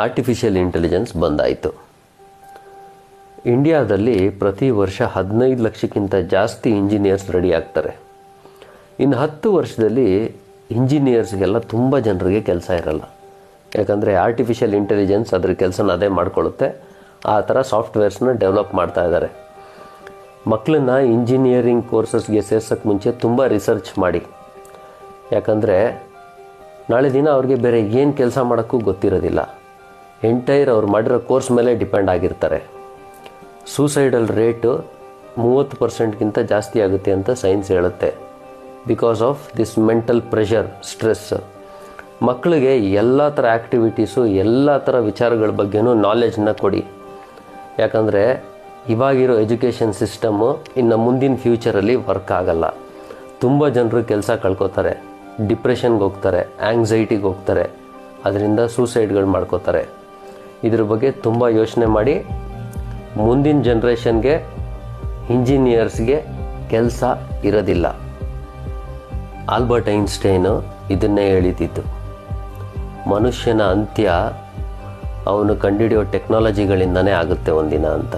Artificial intelligence ಬಂದಾಯಿತು. ಇಂಡಿಯಾದಲ್ಲಿ ಪ್ರತಿ ವರ್ಷ ಹದಿನೈದು ಲಕ್ಷಕ್ಕಿಂತ ಜಾಸ್ತಿ ಇಂಜಿನಿಯರ್ಸ್ ರೆಡಿ ಆಗ್ತಾರೆ. ಇನ್ನು ಹತ್ತು ವರ್ಷದಲ್ಲಿ ಇಂಜಿನಿಯರ್ಸ್ಗೆಲ್ಲ ತುಂಬ ಜನರಿಗೆ ಕೆಲಸ ಇರಲ್ಲ. ಯಾಕಂದರೆ ಆರ್ಟಿಫಿಷಿಯಲ್ ಇಂಟೆಲಿಜೆನ್ಸ್ ಅದ್ರ ಕೆಲಸನ ಅದೇ ಮಾಡ್ಕೊಳ್ಳುತ್ತೆ. ಆ ಥರ ಸಾಫ್ಟ್ವೇರ್ಸ್ನ ಡೆವಲಪ್ ಮಾಡ್ತಾ ಇದ್ದಾರೆ. ಮಕ್ಕಳನ್ನ ಇಂಜಿನಿಯರಿಂಗ್ ಕೋರ್ಸಸ್ಗೆ ಸೇರ್ಸೋಕ್ಕೆ ಮುಂಚೆ ತುಂಬ ರಿಸರ್ಚ್ ಮಾಡಿ. ಯಾಕಂದರೆ ನಾಳೆ ದಿನ ಅವ್ರಿಗೆ ಬೇರೆ ಏನು ಕೆಲಸ ಮಾಡೋಕ್ಕೂ ಗೊತ್ತಿರೋದಿಲ್ಲ. ಎಂಟೈರ್ ಅವ್ರು ಮಾಡಿರೋ ಕೋರ್ಸ್ ಮೇಲೆ ಡಿಪೆಂಡ್ ಆಗಿರ್ತಾರೆ. ಸೂಸೈಡಲ್ ರೇಟು ಮೂವತ್ತು ಪರ್ಸೆಂಟ್ಗಿಂತ ಜಾಸ್ತಿ ಆಗುತ್ತೆ ಅಂತ ಸೈನ್ಸ್ ಹೇಳುತ್ತೆ. Because of this mental pressure stress ಮಕ್ಕಳಿಗೆ ಎಲ್ಲ ಥರ ಆ್ಯಕ್ಟಿವಿಟೀಸು ಎಲ್ಲ ಥರ ವಿಚಾರಗಳ ಬಗ್ಗೆನೂ ನಾಲೆಜ್ನ ಕೊಡಿ. ಯಾಕಂದರೆ ಇವಾಗಿರೋ ಎಜುಕೇಷನ್ ಸಿಸ್ಟಮ್ಮು ಇನ್ನು ಮುಂದಿನ ಫ್ಯೂಚರಲ್ಲಿ ವರ್ಕ್ ಆಗಲ್ಲ. ತುಂಬ ಜನರು ಕೆಲಸ ಕಳ್ಕೊತಾರೆ. ಡಿಪ್ರೆಷನ್ಗೆ ಹೋಗ್ತಾರೆ ಆ್ಯಂಗ್ಸೈಟಿಗೆ ಹೋಗ್ತಾರೆ. ಅದರಿಂದ ಸೂಸೈಡ್ಗಳು ಮಾಡ್ಕೋತಾರೆ. ಇದ್ರ ಬಗ್ಗೆ ತುಂಬ ಯೋಚನೆ ಮಾಡಿ ಮುಂದಿನ ಜನ್ರೇಷನ್ಗೆ ಇಂಜಿನಿಯರ್ಸ್ಗೆ ಕೆಲಸ ಇರೋದಿಲ್ಲ. ಆಲ್ಬರ್ಟ್ ಐನ್ಸ್ಟೈನು ಇದನ್ನೇ ಹೇಳಿದ್ದು ಮನುಷ್ಯನ ಅಂತ್ಯ ಅವನು ಕಂಡುಹಿಡಿಯೋ ಟೆಕ್ನಾಲಜಿಗಳಿಂದನೇ ಆಗುತ್ತೆ ಒಂದಿನ ಅಂತ.